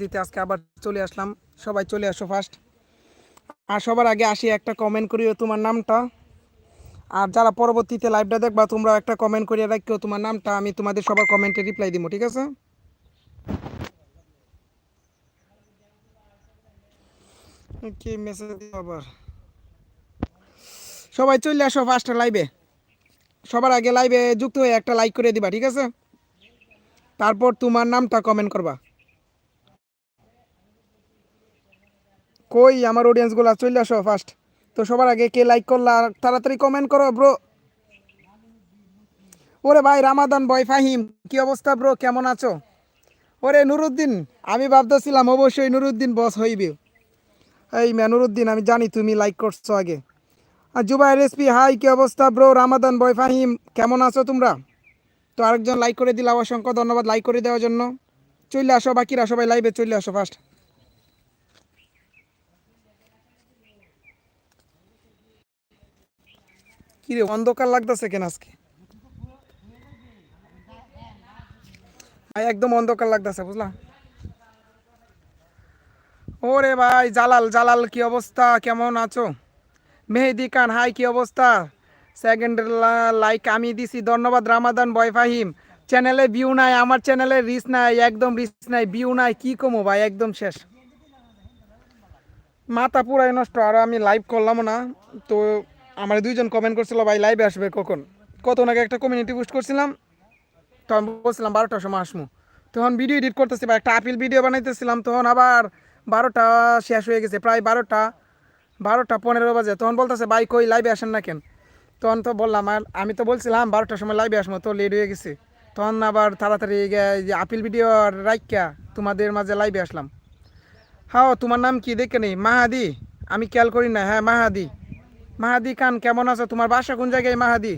দিতে আজকে আবার চলে আসলাম। সবাই চলে আসো ফার্স্ট আর সবার আগে আসি একটা কমেন্ট করিও তোমার নামটা। আর যারা পরবর্তীতে লাইভটা দেখবা তোমরা একটা কমেন্ট করিয়ে রাখিও তোমার নামটা। আমি তোমাদের সবার কমেন্টে রিপ্লাই দিব ঠিক আছে? মেসেজ আবার? সবাই চলে আসো ফার্স্ট লাইভে সবার আগে লাইভে যুক্ত হয়ে একটা লাইক করে দিবা, ঠিক আছে? তারপর তোমার নামটা কমেন্ট করবা। কই আমার অডিয়েন্সগুলো চলে আসো ফার্স্ট তো সবার আগে কে লাইক করলা আর তাড়াতাড়ি কমেন্ট করো ব্রো ওরে ভাই, রামাদান বয় ফাহিম, কি অবস্থা ব্রো কেমন আছো? ওরে নুরুদ্দিন, আমি ভাবতেছিলাম অবশ্যই নুরুদ্দিন বস হইবে। এই ম্যা, নুরুদ্দিন, আমি জানি তুমি লাইক করছ আগে। আর জুবাই রেসপি হাই কি অবস্থা ব্রো রামাদান বয় ফাহিম, কেমন আছো তোমরা? তো আরেকজন লাইক করে দিলাম অসংখ্য ধন্যবাদ লাইক করে দেওয়ার জন্য। চলে আসো, বাকিরা সবাই লাইভে চলে আসো ফার্স্ট কিরে, অন্ধকার লাগতেছে কেন আজকে? ভাই, একদম অন্ধকার লাগতেছে, বুঝলা? ওরে ভাই, জালাল জালাল, কি অবস্থা? কেমন আছো? মেহেদি খান, হাই, কি অবস্থা? সেকেন্ড লাইক আমি দিছি, ধন্যবাদ, রামাদান, বয় ফাহিম। চ্যানেলে ভিউ নাই, আমার চ্যানেলে রিচ নাই, একদম রিচ নাই ভিউ নাই, কি কমো ভাই, একদম শেষ। মাথা পুরাই নষ্ট, আর আমি লাইভ করলাম না, তো আমার দুইজন কমেন্ট করছিল, ভাই লাইভে আসবে কখন? কত আগে একটা কমিউনিটি পোস্ট করছিলাম তো আমি বলছিলাম, বারোটার সময় আসমু। তখন ভিডিও এডিট করতেছি, বা একটা আপিল ভিডিও বানাইতেছিলাম, তখন আবার বারোটা শেষ হয়ে গেছে, প্রায় বারোটা বারোটা পনেরো বাজে। তখন বলতেছে, ভাই, কই লাইভে আসেন না কেন? তখন তো বললাম, আর আমি তো বলছিলাম, বারোটার সময় লাইভে আসব, তো লেট হয়ে গেছে। তখন আবার তাড়াতাড়ি গিয়ে আপিল ভিডিও আর রাইকা তোমাদের মাঝে লাইভে আসলাম। হাও, তোমার নাম কি? দেখে নেই। মাহাদি। আমি খেয়াল করি না। হ্যাঁ মাহাদি। মাহাদি খান, কেমন আছো? তোমার বাসা কোন জায়গায় মাহাদি?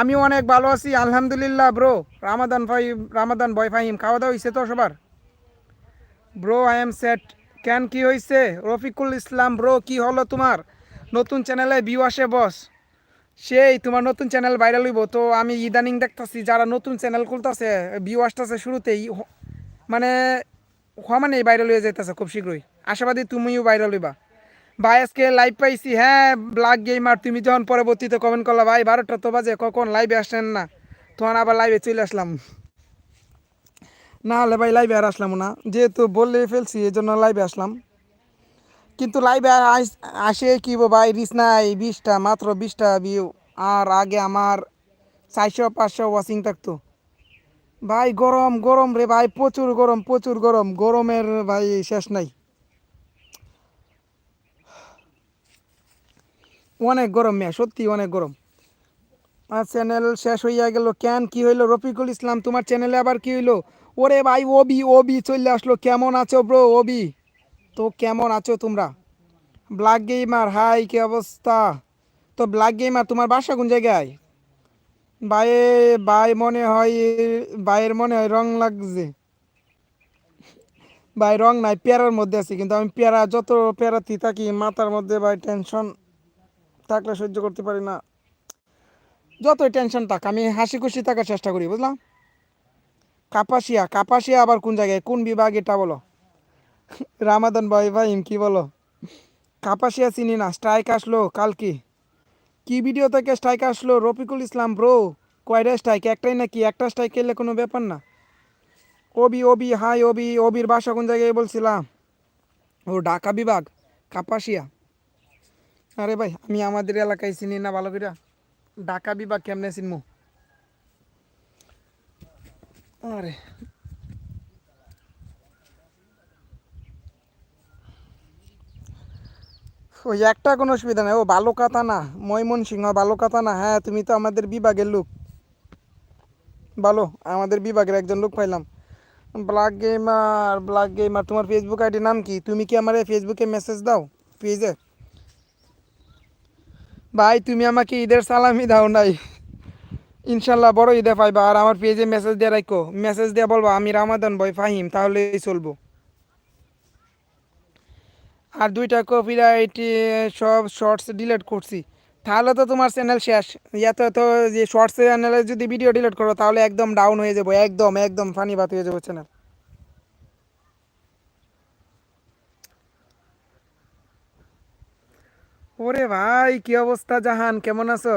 আমি অনেক ভালো আছি, আলহামদুলিল্লাহ ব্রো রামাদান ভাই, রামাদান বয় ফাহিম খাওয়া দাওয়া হয়েছে তো সবার? ব্রো আই এম সেট কেন, কি হয়েছে রফিকুল ইসলাম ব্রো কি হলো তোমার? নতুন চ্যানেলে ভিউ আসে বস সেই, তোমার নতুন চ্যানেল ভাইরাল হইব। তো আমি ইদানিং দেখতাছি, যারা নতুন চ্যানেল খুলতেছে ভিউ আসতেছে শুরুতেই মানে হওয়া মানে ভাইরাল হয়ে যাইতেছে খুব শীঘ্রই। আশাবাদী তুমিও ভাইরাল হইবা। ভাই, আজকে লাইভ পাইছি হ্যাঁ ব্ল্যাক গেমার তুমি যখন পরবর্তীতে কমেন্ট করলা, ভাই, বারোটা তো বাজে, কখন লাইভে আসলেন না? তখন আবার লাইভে চলে আসলাম। না হলে ভাই লাইভে আর আসলাম না। যেহেতু বললে ফেলছি এই জন্য লাইভে আসলাম। কিন্তু লাইভে আসে কি ভাই রিস নাই, বিশটা, মাত্র বিশটা ভিউ আর আগে আমার চারশো, পাঁচশো ওয়াচিং থাকতো। ভাই, গরম গরম রে ভাই, প্রচুর গরম প্রচুর গরম। গরমের ভাই, শেষ নাই। অনেক গরম মেয়ে, সত্যি অনেক গরম। আর চ্যানেল শেষ হইয়া গেল, কেন কি হইল? রফিকুল ইসলাম, তোমার চ্যানেলে আবার কি হইল? ওরে ভাই, ওবি ওবি চলে আসলো। কেমন আছো ব্রো ওবি? তো কেমন আছো তোমরা? ব্ল্যাক গেমার হাই কি অবস্থা? তো ব্ল্যাক গেমার তোমার বাসা কোন জায়গায়? ভাই ভাই মনে হয়, ভাইয়ের মনে হয় রং লাগছে। ভাই, রং নাই, পেয়ারার মধ্যে আছি, কিন্তু আমি পেয়ারা, যত পেয়ারাতি থাকি, মাথার মধ্যে ভাই টেনশন থাকলে সহ্য করতে পারি না। যতই টেনশন থাক, আমি হাসি খুশি থাকার চেষ্টা করি, বুঝলাম? কাপাসিয়া কাপাসিয়া আবার কোন জায়গায়? কোন বিভাগ এটা বলো? রামাদান ভাই ভাই কি বলো? কাপাসিয়া চিনি না স্ট্রাইক আসলো কালকে। কি ভিডিও থেকে স্ট্রাইক আসলো? রফিকুল ইসলাম ব্রো কয়টা স্ট্রাইক একটাই নাকি? একটা স্ট্রাইক এলে কোনো ব্যাপার না। ওবি ওবি, হাই, ওবি, ওবির বাসা কোন জায়গায় বলছিলাম? ও ঢাকা বিভাগ, কাপাসিয়া। আরে ভাই, আমি আমাদের এলাকায় চিনি না, ভালো করে ঢাকা বিভাগ কেমনে চিনমু? আরে। ওই একটা কোনো অসুবিধা নেই, ও ভালো কথা না, ময়মনসিংহ ভালো কথা না হ্যাঁ তুমি তো আমাদের বিভাগের লোক। ভালো আমাদের বিভাগের একজন লোক পাইলাম। ব্ল্যাক গেমার ব্ল্যাক গেমার তোমার ফেসবুক আইডির নাম কি? তুমি কি আমার ফেসবুকে মেসেজ দাও পেজে ভাই, তুমি আমাকে ঈদের সালামি দাও নাই। ইনশাল্লাহ বড় ঈদে পাইবা। আর আমার পেজে মেসেজ দিয়ে রাখো মেসেজ দিয়ে বলব, আমি রামাদান বয় ফাহিম, তাহলেই চলবো। আর দুইটা কপিরাইট সব শর্টস ডিলিট করছি। তাহলে তো তোমার চ্যানেল শেষ। ইয়াতে তো যে শর্টস চ্যানেলে যদি ভিডিও ডিলিট করো, তাহলে একদম ডাউন হয়ে যাব। একদম একদম ফানি বাত হয়ে যাব চ্যানেল ওরে ভাই, কি অবস্থা জাহান? কেমন আছো?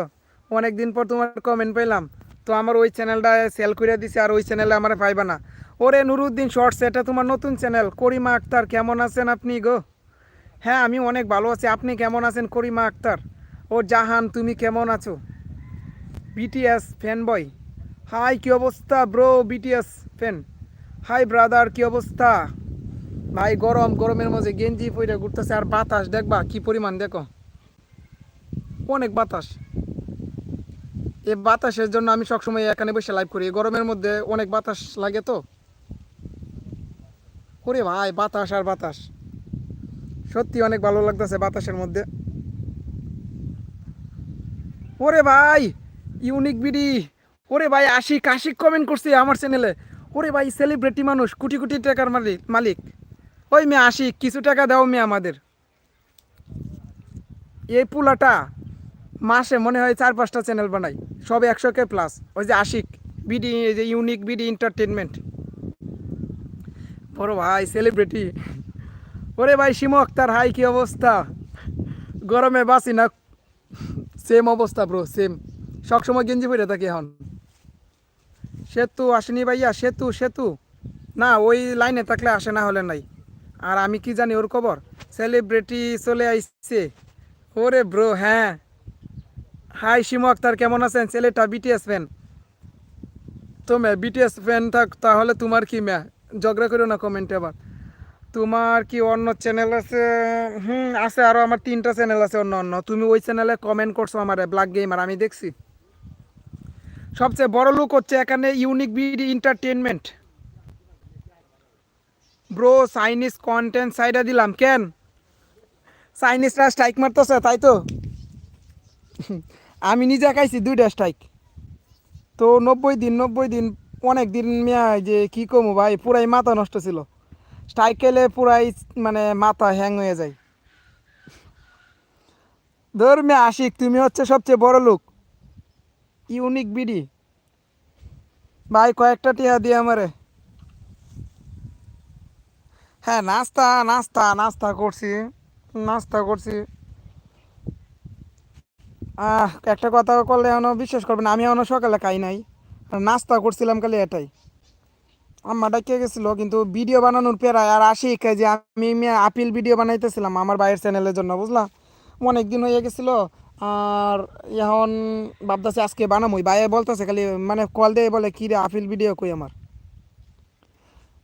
অনেকদিন পর তোমার কমেন্ট পেলাম তো আমার ওই চ্যানেলটা সেল করে দিছে আর ওই চ্যানেলে আমার পাইবা না। ওরে নুরুদ্দিন শর্টস এটা তোমার নতুন চ্যানেল করিমা আক্তার, কেমন আছেন আপনি গো? হ্যাঁ আমি অনেক ভালো আছি। আপনি কেমন আছেন করিমা আক্তার? ও জাহান, তুমি কেমন আছো? বিটিএস ফ্যান বয় হাই, কি অবস্থা bro BTS fan hi brother কি অবস্থা? ভাই, গরম, গরমের মধ্যে গেঞ্জি পইরা ঘুরতেছে আর বাতাস, দেখবা কি পরিমাণ, দেখো। অনেক বাতাস। এই বাতাসের জন্য আমি সবসময় এখানে বসে লাইভ করি। গরমের মধ্যে অনেক বাতাস লাগে তো। ওরে ভাই, বাতাস আর বাতাস। সত্যি অনেক ভালো লাগতেছে বাতাসের মধ্যে। ওরে ভাই ইউনিক বিডি ওরে ভাই, আশিক আশিক কমেন্ট করছি আমার চ্যানেলে ওরে ভাই সেলিব্রিটি মানুষ, কোটি কোটি টাকার মালিক মালিক। ওই মেয়ে আশিক, কিছু টাকা দাও মেয়ে আমাদের। এই পুলাটা মাসে মনে হয় চার পাঁচটা চ্যানেল বানাই। সব একশো কে প্লাস ওই যে আশিক, বিডি যে ইউনিক বিডি এন্টারটেনমেন্ট বড় ভাই সেলিব্রিটি ওরে ভাই, শিমু আক্তার, হাই, কি অবস্থা? গরমে বাসি না। সেম অবস্থা ব্রো সেম সবসময় গেঞ্জি পরে থাকি এখন। সেতু আসেনি ভাইয়া, সেতু সেতু। না, ওই লাইনে থাকলে আসে না, হলে নাই। আর আমি কি জানি ওর খবর? সেলিব্রিটি চলে আইছে। ওরে ব্রো হ্যাঁ। হাই, শিমু আক্তার, কেমন আছেন? ছেলেটা বিটিএস ফ্যান তো ম্যা বিটিএস ফ্যান থাক, তাহলে তোমার কি ম্যা? ঝগড়া করো না কমেন্টে আবার। তোমার কি অন্য চ্যানেল আছে? হুম, আছে আরও আমার তিনটা চ্যানেল আছে, অন্য অন্য। তুমি ওই চ্যানেলে কমেন্ট করছ আমার ব্ল্যাক গেমার আমি দেখছি। সবচেয়ে বড় লোক হচ্ছে এখানে unique BD entertainment bro Chinese content সাইডে দিলাম, কেন? চাইনিজরা স্ট্রাইক মারতেছে, তাই তো? আমি নিজে খাইছি দুইটা স্ট্রাইক তো নব্বই দিন নব্বই দিন, অনেক দিন মিয়া যে কি কমু ভাই, পুরাই মাথা নষ্ট ছিল। স্ট্রাইক খেলে পুরাই মানে মাথা হ্যাং হয়ে যায়। ধর মেয়ে আশিক, তুমি হচ্ছে সবচেয়ে বড় লোক। ইউনিক বিডি ভাই, কয়েকটা টিহা দিয়ে আমারে। হ্যাঁ নাস্তা নাস্তা নাস্তা করছি। নাস্তা করছি। একটা কথা করলে এখনও বিশ্বাস করবেন আমি এখনও সকালে খাই নাই। নাস্তা করছিলাম খালি এটাই। আম্মা ডাকিয়ে গেছিল, কিন্তু ভিডিও বানানোর পেরায় আর আসি যে আমি আপিল ভিডিও বানাইতেছিলাম আমার ভাইয়ের চ্যানেলের জন্য, বুঝলা? অনেক দিন হয়ে গেছিল, আর এখন ভাবতেছে আজকে বানামই। ভাইয়ে বলতেছে খালি মানে কল দিয়ে বলে, কী রে, আপিল ভিডিও কই আমার?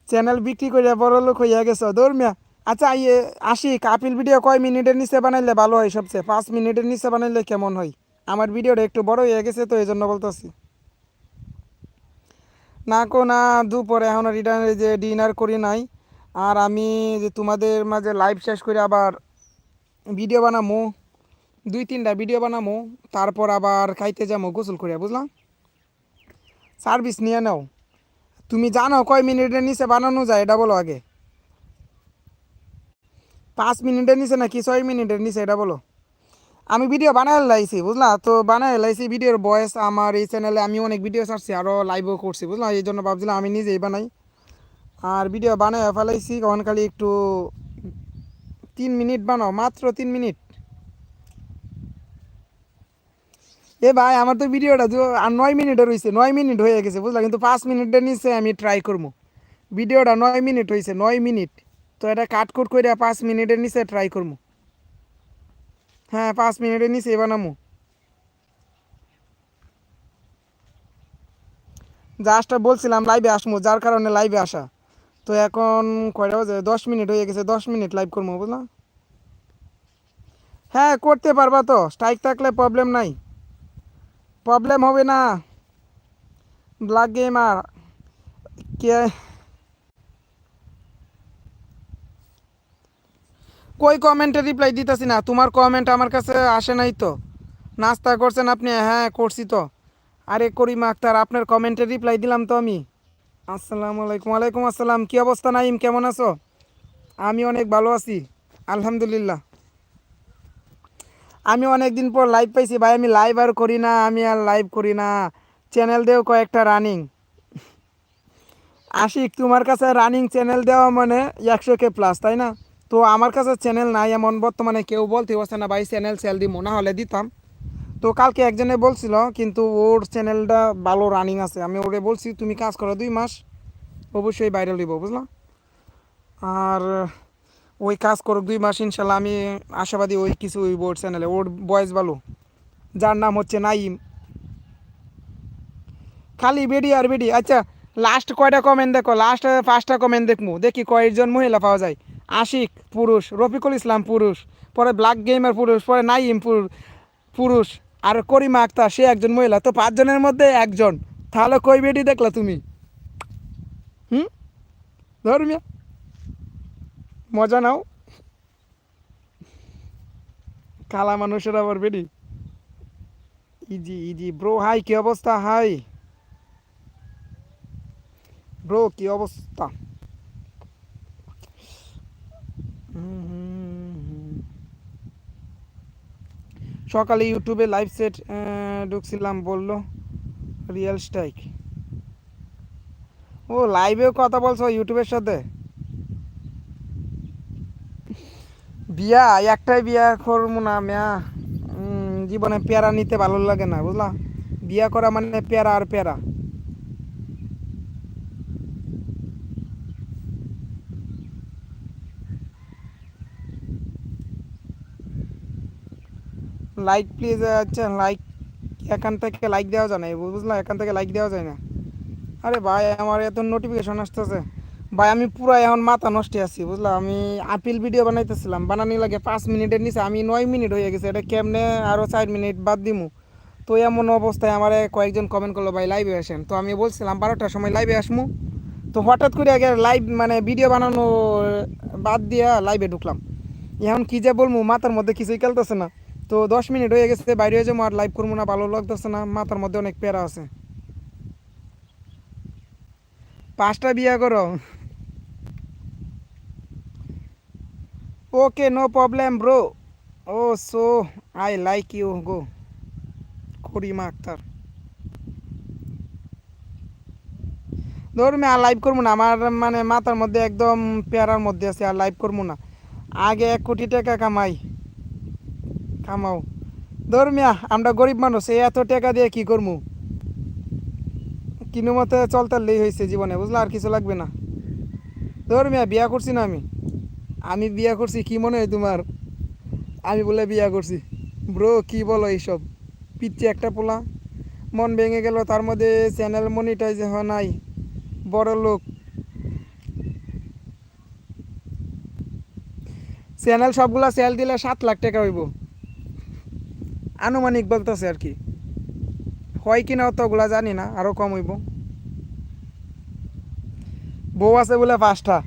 চ্যানেল বিক্রি করে বড় লোক হইয়া গেছো দৌড়মিয়া আচ্ছা ইয়ে আসি, কাপিল ভিডিও কয় মিনিটের নিচে বানাইলে ভালো হয় সবচেয়ে? পাঁচ মিনিটের নিচে বানাইলে কেমন হয়? আমার ভিডিওটা একটু বড় হয়ে গেছে তো এই জন্য বলতেছি। না কো, না, দুপুরে এখন রিটার্ন যে ডিনার করি নাই। আর আমি যে তোমাদের মাঝে লাইভ শেষ করে আবার ভিডিও বানামো, দুই, তিনটা ভিডিও বানামো, তারপর আবার খাইতে যাব গোসল করিয়া বুঝলাম সার্ভিস নিয়ে নাও। তুমি জানো কয় মিনিটের নিচে বানানো যায়, এটা বলো আগে। পাঁচ মিনিটের নিচে নাকি ছয় মিনিটের নিচে, এটা বলো। আমি ভিডিও বানাই লাইছি, বুঝলা? তো বানাই লাইছি ভিডিওর বয়স আমার এই চ্যানেলে আমি অনেক ভিডিও ছাড়ছি আরও লাইভও করছি, বুঝলা? এই জন্য ভাবছিলাম আমি নিজেই বানাই। আর ভিডিও বানাই ফেলাইছি কখন খালি একটু তিন মিনিট বানাও, মাত্র তিন মিনিট। এ ভাই, আমার তো ভিডিওটা আর নয় মিনিটের হয়েছে নয় মিনিট হয়ে গেছে, বুঝলা? কিন্তু পাঁচ মিনিটের নিচে আমি ট্রাই করব ভিডিওটা নয় মিনিট হয়েছে নয় মিনিট। তো এটা কাট কুট করে পাঁচ মিনিটের নিচে ট্রাই করব হ্যাঁ পাঁচ মিনিটের নিচে বানামো জাস্টটা বলছিলাম লাইভে আসব যার কারণে লাইভে আসা। তো এখন কয়টা বাজে? দশ মিনিট হয়ে গেছে, দশ মিনিট লাইভ করব বুঝলাম হ্যাঁ করতে পারবা তো স্ট্রাইক থাকলে প্রবলেম নাই। প্রবলেম হবে না। ব্ল্যাক গেম আর কে কই কমেন্টে রিপ্লাই দিতেছি না? তোমার কমেন্ট আমার কাছে আসে নাই তো। নাস্তা করছেন আপনি? হ্যাঁ করছি তো। আরে করিমা আক্তার, আপনার কমেন্টে রিপ্লাই দিলাম তো আমি। আসসালামু আলাইকুম। ওয়ালাইকুম আসসালাম। কী অবস্থা নাইম কেমন আছো? আমি অনেক ভালো আছি। আলহামদুলিল্লাহ। আমি অনেক দিন পর লাইভ পাইছি। ভাই, আমি লাইভ আর করি না। আমি আর লাইভ করি না। চ্যানেল দেও কয়েকটা রানিং আশিক, তোমার কাছে রানিং চ্যানেল দেওয়া মানে একশো কে প্লাস তাই না? তো আমার কাছে চ্যানেল নাই, এমন বর্তমানে কেউ বলতে পারছে না, ভাই চ্যানেল সেল দিব না হলে দিতাম। তো কালকে একজনে বলছিল, কিন্তু ওর চ্যানেলটা ভালো রানিং আছে। আমি ওরে বলছি, তুমি কাজ করো দুই মাস, অবশ্যই ভাইরাল দিব বুঝলাম আর ওই কাজ করুক দুই মাস, ইনশাল্লাহ আমি আশাবাদী ওই কিছু ওই বোর্ড চ্যানেলে ওর বয়েস ভালো, যার নাম হচ্ছে নাইম। খালি বেডি আর বেডি। আচ্ছা লাস্ট কয়টা কমেন্ট দেখো? লাস্ট পাঁচটা কমেন্ট দেখব দেখি কয়েকজন মহিলা পাওয়া যায়। আশিক পুরুষ, রফিকুল ইসলাম পুরুষ, পরে ব্ল্যাক গেমার পুরুষ, পরে নাইম পুর- পুরুষ, আর করিমা আক্তার, সে একজন মহিলা। তো পাঁচজনের মধ্যে একজন। তাহলে কই বেডি দেখলা তুমি? হুম? ধর্মিয়া মজা নাও। কালা মানুষের আবার বেডি ইজি ইজি। ব্রো, হাই, কি অবস্থা? হাই। ব্রো, কি অবস্থা হুম, হুম, হুম। সকালে ইউটিউবে লাইভ সেট ঢুকছিলাম, বলল রিয়েল স্ট্রাইক ও লাইভেও কথা বলছো ইউটিউবের সাথে? বিয়া, একটাই বিয়া করব না, মেয়া। জীবনে পেয়ারা নিতে ভালো লাগে না, বুঝলা? বিয়া করা মানে পেয়ারা আর পেয়ারা। লাইক প্লিজ আচ্ছা লাইক এখান থেকে লাইক দেওয়া যায় না বুঝলাম, এখান থেকে লাইক দেওয়া যায় না। আরে ভাই, আমার এত নোটিফিকেশন আসতেছে। ভাই, আমি পুরো এখন মাথা নষ্ট আছি, বুঝলা? আমি আপিল ভিডিও বানাইতেছিলাম, বানানি লাগে পাঁচ মিনিটের নিচে, আমি নয় মিনিট হয়ে গেছে, এটা কেমনে আরও চার মিনিট বাদ দিমু? তো এমন অবস্থায় আমার কয়েকজন কমেন্ট করল, ভাই লাইভে আসেন। তো আমি বলছিলাম, বারোটার সময় লাইভে আসমু। তো হঠাৎ করে আগে লাইভ মানে ভিডিও বানানো বাদ দিয়া লাইভে ঢুকলাম। এখন কি যে বলব মাথার মধ্যে কিছুই খেলতেছে না। তো দশ মিনিট হয়ে গেছে, বাইরে হয়ে যাব, আর লাইভ করব না, ভালো লাগতেছে না, মাথার মধ্যে অনেক প্যারা আছে। পাঁচটা বিয়া করো। Okay no problem bro oh so I like you go Karima Akhtar ধরুন আর লাইভ করব না, আমার মানে মাথার মধ্যে একদম পেয়ারার মধ্যে আছে, আর লাইভ করব না। আগে এক কোটি টাকা কামাই। কামাও। ধর্মিয়া আমরা গরিব মানুষ, এই এত টাকা দিয়ে কি করব কিনু মতে চলতারলেই হয়েছে জীবনে, বুঝলা, আর কিছু লাগবে না। ধর্মিয়া বিয়া করছি না আমি। আমি বিয়া করছি কি মনে হয় তোমার? আমি বলে বিয়া করছি। ব্রো, কি বলো এইসব? পিচ্ছি একটা পোলা। মন ভেঙে গেল, তার মধ্যে চ্যানেল মনিটাইজ হয় নাই। বড় লোক। চ্যানেল সবগুলা সেল দিলে সাত লাখ টাকা হইব। আনুমানিক বলতেছে আর কি। হয় কি কিনা অতগুলা জানি না আরও কম হইব। বউ আছে বলে পাঁচটা।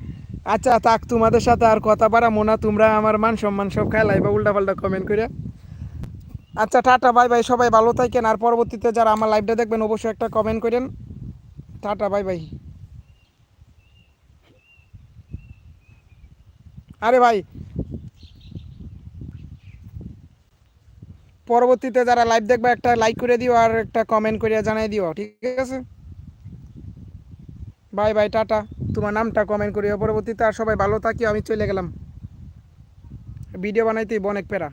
আচ্ছা থাক, তোমাদের সাথে আর কথা বাড়াবো না, তোমরা আমার মান সম্মান সব খেলাইবা উল্টা পাল্টা কমেন্ট করে। আচ্ছা টাটা, বাই বাই, সবাই ভালো থাকেন, আর পরবর্তীতে যারা আমার লাইভটা দেখবেন, অবশ্যই একটা কমেন্ট করেন। Tata, bye bye. আরে ভাই পরবর্তীতে যারা লাইভ দেখবে, একটা লাইক করে দিও আর একটা কমেন্ট করে জানাই দিও, ঠিক আছে? Bye bye tata. তোমার নামটা কমেন্ট করিও। পরবর্তীতে আর সবাই ভালো থাকিও, আমি চলে গেলাম। ভিডিও বানাইতেই বনেক প্যারা